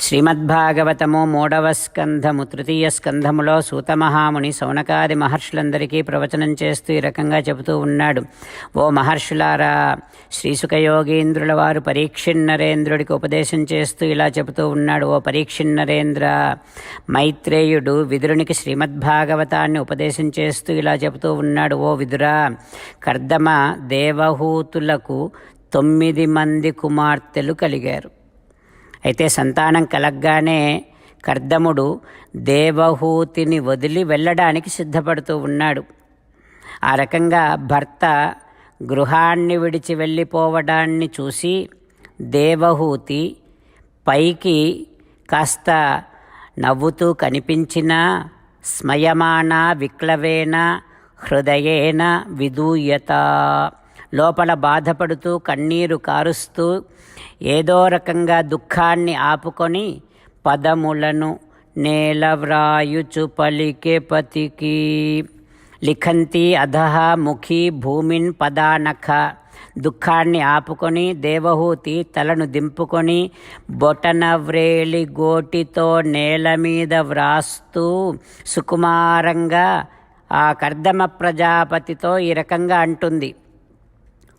శ్రీమద్భాగవతము మూడవ స్కంధము తృతీయ స్కంధములో సూతమహాముని సౌనకాది మహర్షులందరికీ ప్రవచనం చేస్తూ ఈ రకంగా చెబుతూ ఉన్నాడు. ఓ మహర్షులారా శ్రీసుఖయోగీంద్రుల వారు పరీక్షిన్నరేంద్రుడికి ఉపదేశం చేస్తూ ఇలా చెబుతూ ఉన్నాడు. ఓ పరీక్షిన్నరేంద్ర మైత్రేయుడు విదురునికి శ్రీమద్భాగవతాన్ని ఉపదేశం చేస్తూ ఇలా చెబుతూ ఉన్నాడు. ఓ విదురా కర్దమ దేవహూతులకు తొమ్మిది మంది కుమార్తెలు కలిగారు. అయితే సంతానం కలగ్గానే కర్దముడు దేవహూతిని వదిలి వెళ్ళడానికి సిద్ధపడుతూ ఉన్నాడు. ఆ రకంగా భర్త గృహాన్ని విడిచి వెళ్ళిపోవడాన్ని చూసి దేవహూతి పైకి కాస్త నవ్వుతూ కనిపించిన స్మయమాన విక్లవేన హృదయేన విదూయత. లోపల బాధపడుతూ కన్నీరు కారుస్తూ ఏదో రకంగా దుఃఖాన్ని ఆపుకొని పదములను నేల వ్రాయుచు పలికే పతికి. లిఖంతి అధహ ముఖి భూమిన్ పదానఖ. దుఃఖాన్ని ఆపుకొని దేవహూతి తలను దింపుకొని బొటనవ్రేలి గోటితో నేల మీద వ్రాస్తూ సుకుమారంగా ఆ కర్దమ ప్రజాపతితో ఈ రకంగా అంటుంది.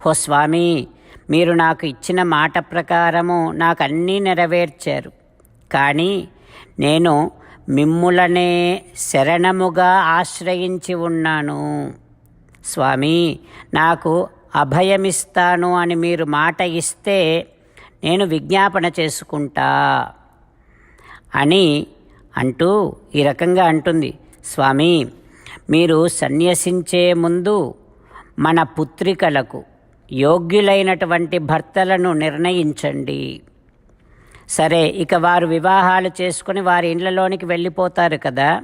హో స్వామి మీరు నాకు ఇచ్చిన మాట ప్రకారము నాకు అన్నీ నెరవేర్చారు. కానీ నేను మిమ్ములనే శరణముగా ఆశ్రయించి ఉన్నాను. స్వామి నాకు అభయమిస్తాను అని మీరు మాట ఇస్తే నేను విజ్ఞాపన చేసుకుంటా అని అంటూ ఈ రకంగా అంటుంది. స్వామి మీరు సన్యసించే ముందు మన పుత్రికలకు యోగ్యులైనటువంటి భర్తలను నిర్ణయించండి. సరే ఇక వారు వివాహాలు చేసుకుని వారి ఇండ్లలోనికి వెళ్ళిపోతారు కదా.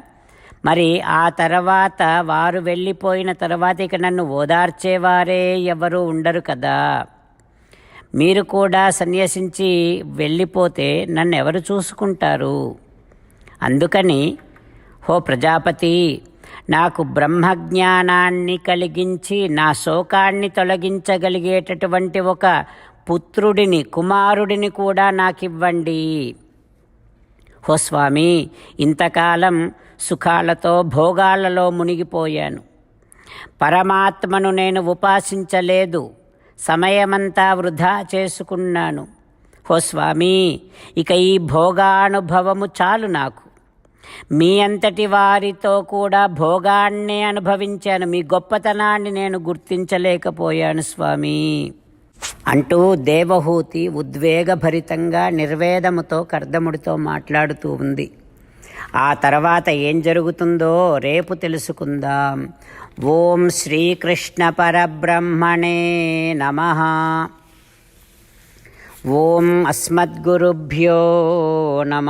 మరి ఆ తర్వాత వారు వెళ్ళిపోయిన తర్వాత ఇక నన్ను ఓదార్చేవారే ఎవరు ఉండరు కదా. మీరు కూడా సన్యసించి వెళ్ళిపోతే నన్ను ఎవరు చూసుకుంటారు? అందుకని హో ప్రజాపతి నాకు బ్రహ్మజ్ఞానాన్ని కలిగించి నా శోకాన్ని తొలగించగలిగేటటువంటి ఒక పుత్రుడిని కుమారుడిని కూడా నాకివ్వండి. హో స్వామి ఇంతకాలం సుఖాలతో భోగాలలో మునిగిపోయాను. పరమాత్మను నేను ఉపాసించలేదు. సమయమంతా వృధా చేసుకున్నాను. హో స్వామి ఇక ఈ భోగానుభవము చాలు నాకు. మీ అంతటి వారితో కూడా భోగాన్నే అనుభవించాను. మీ గొప్పతనాన్ని నేను గుర్తించలేకపోయాను స్వామి. అంటూ దేవహూతి ఉద్వేగభరితంగా నిర్వేదముతో కర్దముడితో మాట్లాడుతూ ఉంది. ఆ తర్వాత ఏం జరుగుతుందో రేపు తెలుసుకుందాం. ఓం శ్రీకృష్ణ పరబ్రహ్మణే నమ. ఓం అస్మద్గురుభ్యో నమ.